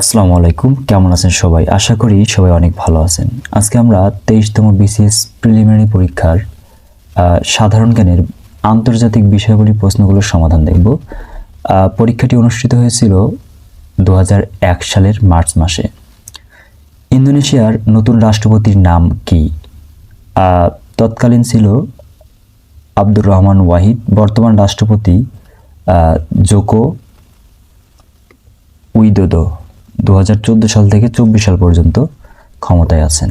আসসালামু আলাইকুম, কেমন আছেন সবাই? আশা করি সবাই অনেক ভালো আছেন। আজকে আমরা তেইশতম বিসিএস প্রিলিমিনারি পরীক্ষার সাধারণ জ্ঞানের আন্তর্জাতিক বিষয়গুলি প্রশ্নগুলোর সমাধান দেখব। পরীক্ষাটি অনুষ্ঠিত হয়েছিল দু হাজার এক সালের মার্চ মাসে। ইন্দোনেশিয়ার নতুন রাষ্ট্রপতির নাম কি? তৎকালীন ছিল আব্দুর রহমান ওয়াহিদ, বর্তমান রাষ্ট্রপতি জোকো উইদোদো। দু হাজার চোদ্দ সাল থেকে চব্বিশ সাল পর্যন্ত ক্ষমতায় আছেন।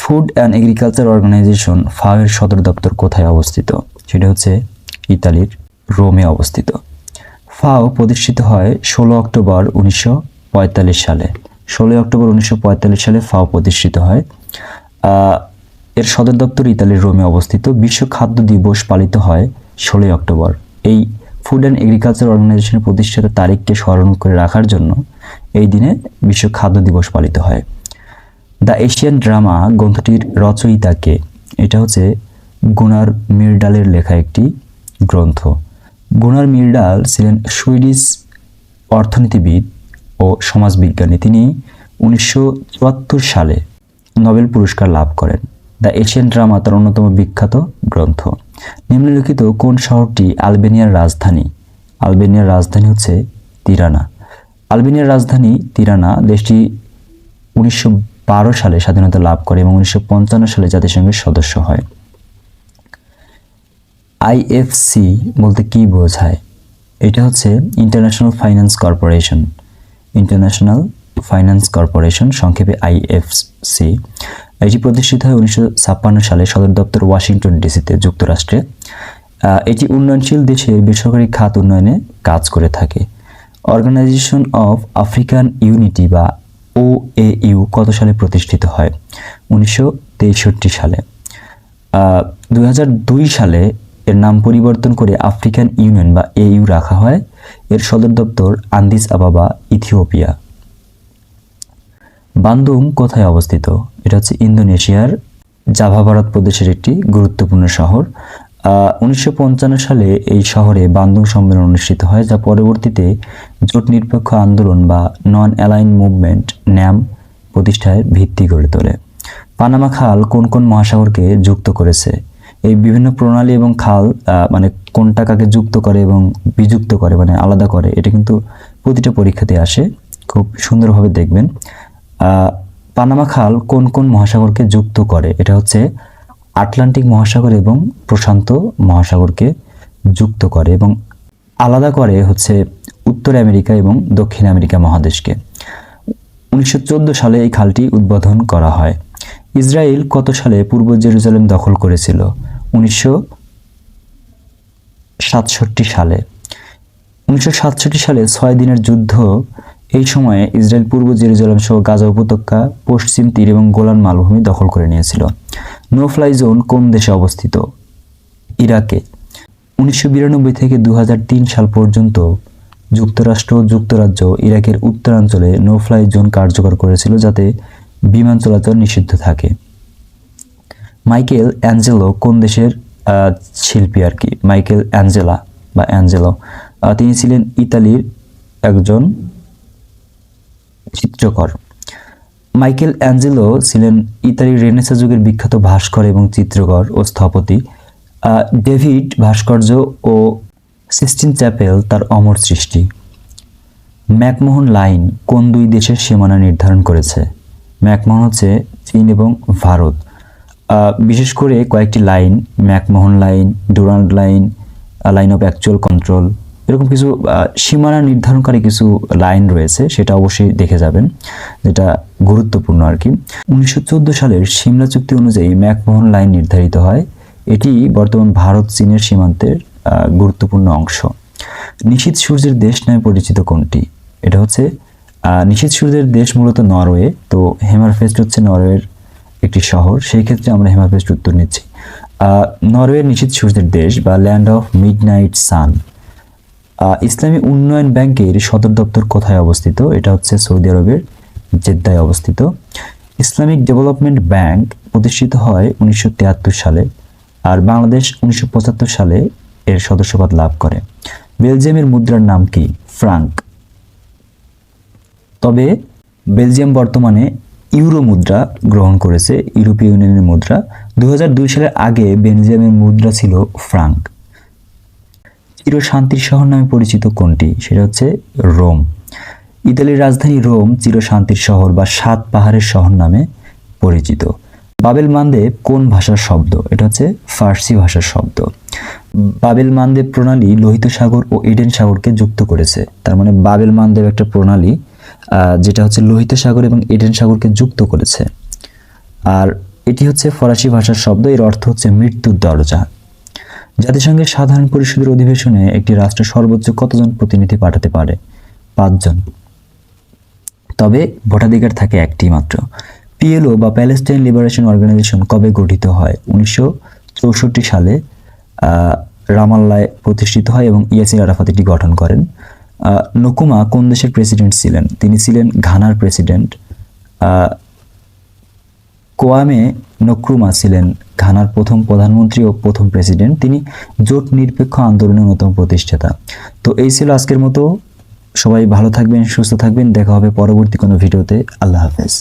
ফুড অ্যান্ড এগ্রিকালচার অর্গানাইজেশন ফাওয়ের সদর দপ্তর কোথায় অবস্থিত? সেটা হচ্ছে ইতালির রোমে অবস্থিত। ফাও প্রতিষ্ঠিত হয় ষোলো অক্টোবর উনিশশো পঁয়তাল্লিশ সালে। ষোলোই অক্টোবর উনিশশো পঁয়তাল্লিশ সালে ফাও প্রতিষ্ঠিত হয়। এর সদর দপ্তর ইতালির রোমে অবস্থিত। বিশ্ব খাদ্য দিবস পালিত হয় ষোলোই অক্টোবর। এই ফুড অ্যান্ড এগ্রিকালচার অর্গানাইজেশনের প্রতিষ্ঠাতা তারিখকে স্মরণ করে রাখার জন্য এই দিনে বিশ্ব খাদ্য দিবস পালিত হয়। দ্য এশিয়ান ড্রামা গ্রন্থটির রচয়িতাকে, এটা হচ্ছে গুনার মির্ডালের লেখা একটি গ্রন্থ। গুনার মির্ডাল ছিলেন সুইডিশ অর্থনীতিবিদ ও সমাজবিজ্ঞানী। তিনি উনিশশো চুয়াত্তর সালে নোবেল পুরস্কার লাভ করেন। দ্য এশিয়ান ড্রামা তার অন্যতম বিখ্যাত গ্রন্থ। নিম্নলিখিত কোন শহরটি আলবেনিয়ার রাজধানী? আলবেনিয়ার রাজধানী হচ্ছে তিরানা। আলবেনিয়ার রাজধানী তিরানা দেশটি উনিশশো বারো সালে স্বাধীনতা লাভ করে এবং উনিশশো পঞ্চান্ন সালে জাতিসংঘের সদস্য হয়। আইএফসি বলতে কি বোঝায়? এটা হচ্ছে international finance corporation. International finance corporation, সংক্ষেপে আইএফসি এটি প্রতিষ্ঠিত হয় উনিশশো ছাপ্পান্ন সালে সদর দপ্তর ওয়াশিংটন ডিসিতে, যুক্তরাষ্ট্রে। এটি উন্নয়নশীল দেশের বেসরকারি খাত উন্নয়নে কাজ করে থাকে। অর্গানাইজেশন অফ আফ্রিকান ইউনিটি বা ও ইউ কত সালে প্রতিষ্ঠিত হয়? উনিশশো তেষট্টি সালে। দু হাজার দুই সালে এর নাম পরিবর্তন করে আফ্রিকান ইউনিয়ন বা এইউ রাখা হয়। এর সদর দপ্তর আন্দিস আবাবা, ইথিওপিয়া। বান্দুং কোথায় অবস্থিত? এটা হচ্ছে ইন্দোনেশিয়ার জাভা ভারত প্রদেশের একটি গুরুত্বপূর্ণ শহর। উনিশশো পঞ্চান্ন সালে এই শহরে বান্দুং সম্মেলন অনুষ্ঠিত হয়, যা পরবর্তীতে জোট নিরপেক্ষ আন্দোলন বা নন অ্যালাইন মুভমেন্ট ন্যাম, প্রতিষ্ঠায় ভিত্তি গড়ে তোলে। পানামা খাল কোন কোন মহাসাগরকে যুক্ত করেছে? এই বিভিন্ন প্রণালী এবং খাল মানে কোনটা কাকে যুক্ত করে এবং বিযুক্ত করে মানে আলাদা করে, এটা কিন্তু প্রতিটা পরীক্ষাতে আসে। খুব সুন্দরভাবে দেখবেন। পানামা খাল কোন কোন মহাসাগরকে যুক্ত করে? এটা হচ্ছে আটলান্টিক মহাসাগর এবং প্রশান্ত মহাসাগরকে যুক্ত করে এবং আলাদা করে হচ্ছে উত্তর আমেরিকা এবং দক্ষিণ আমেরিকা মহাদেশকে। উনিশশো চোদ্দ সালে এই খালটি উদ্বোধন করা হয়। ইসরায়েল কত সালে পূর্ব জেরুজালেম দখল করেছিল? উনিশশো সাতষট্টি সালে। উনিশশো সাতষট্টি সালে ছয় দিনের যুদ্ধ এই সময়ে ইসরায়েল পূর্ব জেরুজালেম সহ গাজা উপত্যকা, পশ্চিম তীর এবং গোলান মালভূমি দখল করে নিয়েছিল। নো ফ্লাই জোন কোন দেশে অবস্থিত? ইরাকে। উনিশশো বিরানব্বই থেকে দুহাজার তিন সাল পর্যন্ত যুক্তরাষ্ট্র যুক্তরাজ্য ইরাকের উত্তরাঞ্চলে নো ফ্লাই জোন কার্যকর করেছিল যাতে বিমান চলাচল নিষিদ্ধ থাকে। মাইকেল অ্যাঞ্জেলো কোন দেশের শিল্পী আর কি? মাইকেল অ্যাঞ্জেলা বা অ্যাঞ্জেলো। তিনি ছিলেন ইতালির একজন চিত্রকর। মাইকেল অ্যাঞ্জেলো ছিলেন ইতালির রেনেসা যুগের বিখ্যাত ভাস্কর এবং চিত্রকর ও স্থপতি। ডেভিড ভাস্কর্য ও সিস্টিন চ্যাপেল তার অমর সৃষ্টি। ম্যাকমোহন লাইন কোন দুই দেশের সীমানা নির্ধারণ করেছে? ম্যাকমোহন হচ্ছে চীন এবং ভারত। বিশেষ করে কয়েকটি line, McMahon line, Durand line line of actual control. এরকম কিছু সীমানা নির্ধারণকারী কিছু লাইন রয়েছে, সেটা অবশ্যই দেখে যাবেন, যেটা গুরুত্বপূর্ণ আর কি। উনিশশো চোদ্দ সালের সিমলা চুক্তি অনুযায়ী ম্যাকমোহন লাইন নির্ধারিত হয়। এটি বর্তমান ভারত চীনের সীমান্তের গুরুত্বপূর্ণ অংশ। নিশীত সূর্যের দেশ নামে পরিচিত কোনটি? এটা হচ্ছে নিশীত সূর্যের দেশ মূলত নরওয়ে, তো হেমারফেস্ট হচ্ছে নরওয়ের একটি শহর, সেই ক্ষেত্রে আমরা হেমারফেস্ট উত্তর নিচ্ছি। নরওয়ের নিশীত সূর্যের দেশ বা ল্যান্ড অফ মিডনাইট সান। ইসলামী উন্নয়ন ব্যাংকের সদর দপ্তর কোথায় অবস্থিত? এটা হচ্ছে সৌদি আরবের জেদ্দায় অবস্থিত। ইসলামিক ডেভেলপমেন্ট ব্যাংক প্রতিষ্ঠিত হয় উনিশশো তিয়াত্তর সালে আর বাংলাদেশ উনিশশো পঁচাত্তর সালে এর সদস্যপদ লাভ করে। বেলজিয়ামের মুদ্রার নাম কি? ফ্রাঙ্ক। তবে বেলজিয়াম বর্তমানে ইউরো মুদ্রা গ্রহণ করেছে, ইউরোপীয় ইউনিয়নের মুদ্রা। দু হাজার দুই সালের আগে বেলজিয়ামের মুদ্রা ছিল ফ্রাঙ্ক। চির শান্তির শহর নামে পরিচিত কোনটি? সেটা হচ্ছে রোম। ইতালির রাজধানী রোম চির শান্তির শহর বা সাত পাহাড়ের শহর নামে পরিচিত। বাবেল মানদেব কোন ভাষার শব্দ? এটা হচ্ছে ফার্সি ভাষার শব্দ। বাবেল মানদেব প্রণালী লোহিত সাগর ও এডেন সাগরকে যুক্ত করেছে। তার মানে বাবেল মানদেব একটা প্রণালী যেটা হচ্ছে লোহিত সাগর এবং এডেন সাগরকে যুক্ত করেছে। আর এটি হচ্ছে ফরাসি ভাষার শব্দ, এর অর্থ হচ্ছে মৃত্যুর দরজা। জাতিসংঘের সাধারণ পরিষদের অধিবেশনে একটি রাষ্ট্র সর্বোচ্চ কতজন প্রতিনিধি পাঠাতে পারে? পাঁচজন। তবে ভোটাধিকার থাকে একটি মাত্র। পিএলও বা প্যালেস্টাইন লিবারেশন অর্গানাইজেশন কবে গঠিত হয়? উনিশশো চৌষট্টি সালে রামাল্লায় প্রতিষ্ঠিত হয় এবং ইয়াসির আরাফাত এটি গঠন করেন। নকুমা কোন দেশের প্রেসিডেন্ট ছিলেন? তিনি ছিলেন ঘানার প্রেসিডেন্ট। কোয়ামে নক্রুমা ছিলেন ঘানার প্রথম প্রধানমন্ত্রী ও প্রথম প্রেসিডেন্ট। তিনি জোট নিরপেক্ষ আন্দোলনের অন্যতম প্রতিষ্ঠাতা। তো এই ছিল আজকের মতো। সবাই ভালো থাকবেন, সুস্থ থাকবেন। দেখা হবে পরবর্তী কোনো ভিডিওতে। আল্লাহ হাফেজ।